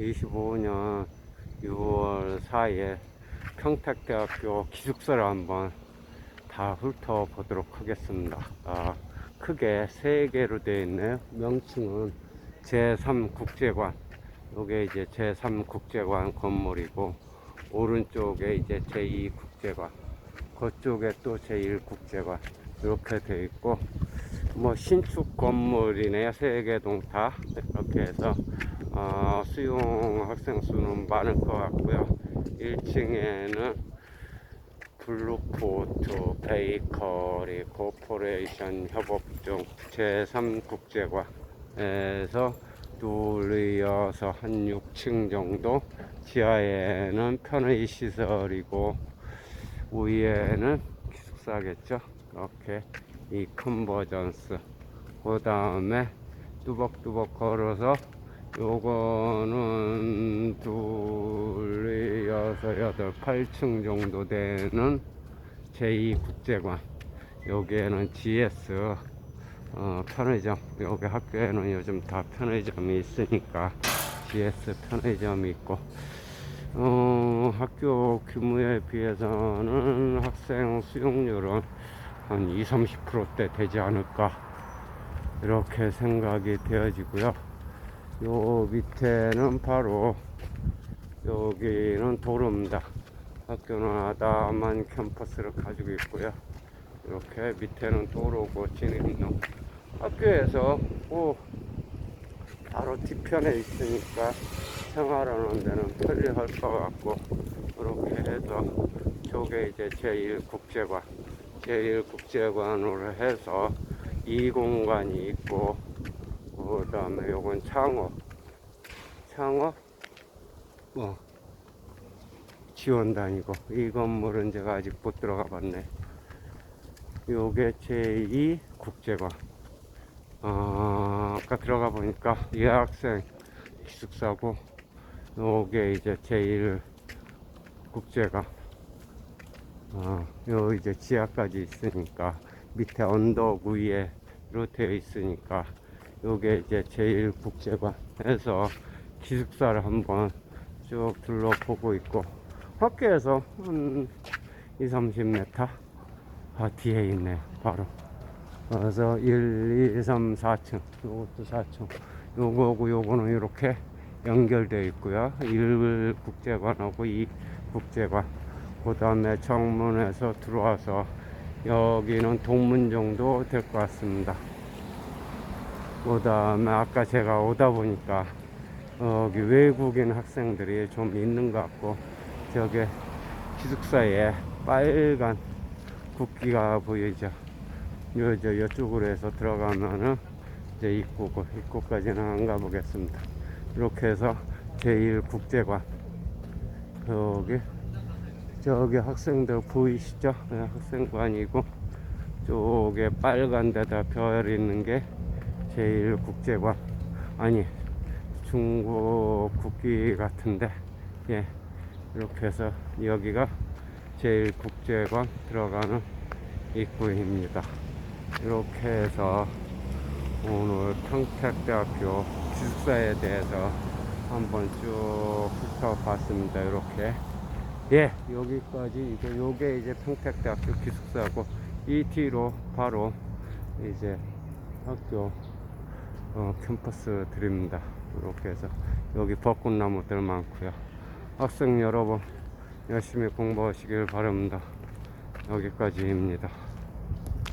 25년 6월 4일 평택대학교 기숙사를 한번 다 훑어보도록 하겠습니다. 아, 크게 세 개로 되어 있네요. 명칭은 제3국제관. 요게 이제 제3국제관 건물이고, 오른쪽에 이제 제2국제관. 그쪽에 또 제1국제관. 이렇게 되어 있고, 뭐 신축 건물이네요. 세 개동 다. 이렇게 해서, 어, 수용 학생 수는 많을 것 같고요. 1층에는 블루포트 베이커리 코퍼레이션 협업 중 제3국제관에서 둘이어서 한 6층 정도 지하에는 편의 시설이고 위에는 기숙사겠죠 이렇게 이 컨버전스 그 다음에 뚜벅뚜벅 걸어서 요거는 둘, 여섯, 여덟, 8층 정도 되는 제2국제관. 여기에는 GS 어, 편의점. 여기 학교에는 요즘 다 편의점이 있으니까 GS 편의점이 있고. 어, 학교 규모에 비해서는 학생 수용률은 한 20, 30%대 되지 않을까. 이렇게 생각이 되어지고요. 요 밑에는 바로 여기는 도로입니다. 학교는 아담한 캠퍼스를 가지고 있고요. 이렇게 밑에는 도로고 진입로. 학교에서 뭐 바로 뒤편에 있으니까 생활하는 데는 편리할 것 같고 그렇게 해서 저게 이제 제1국제관 제1국제관으로 해서 이 공간이 있고 그 다음에 요건 창업 창업 뭐 지원단이고. 이 건물은 제가 아직 못 들어가 봤네. 요게 제2 국제관. 아, 아까 들어가 보니까 예학생 기숙사고 요게 이제 제1 국제관. 아, 요 이제 지하까지 있으니까 밑에 언덕 위에로 되어 있으니까 요게 이제 제1국제관에서 기숙사를 한번 쭉 둘러보고 있고 학교에서 한 2, 30m 아, 뒤에 있네 바로. 그래서 1, 2, 3, 4층 요것도 4층. 요거고 요거는 이렇게 연결되어 있고요. 1국제관하고 2국제관. 그 다음에 정문에서 들어와서 여기는 동문 정도 될 것 같습니다 그 다음에 아까 제가 오다 보니까 여기 외국인 학생들이 좀 있는 것 같고 저게 기숙사에 빨간 국기가 보이죠? 요, 저, 이쪽으로 해서 들어가면은 이제 입구고 입구까지는 안 가보겠습니다. 이렇게 해서 제1국제관. 여기 저기 학생들 보이시죠? 네, 학생관이고 쪽에 빨간 데다 별 있는 게 제1국제관 아니 중국 국기 같은데 예 이렇게 해서 여기가 제1국제관 들어가는 입구입니다. 이렇게 해서 오늘 평택대학교 기숙사에 대해서 한번 쭉 훑어봤습니다. 이렇게. 예 여기까지 이제 요게 이제 평택대학교 기숙사고 이 뒤로 바로 이제 학교 어, 캠퍼스 드립니다. 이렇게 해서 여기 벚꽃나무들 많고요. 학생 여러분 열심히 공부하시길 바랍니다. 여기까지입니다.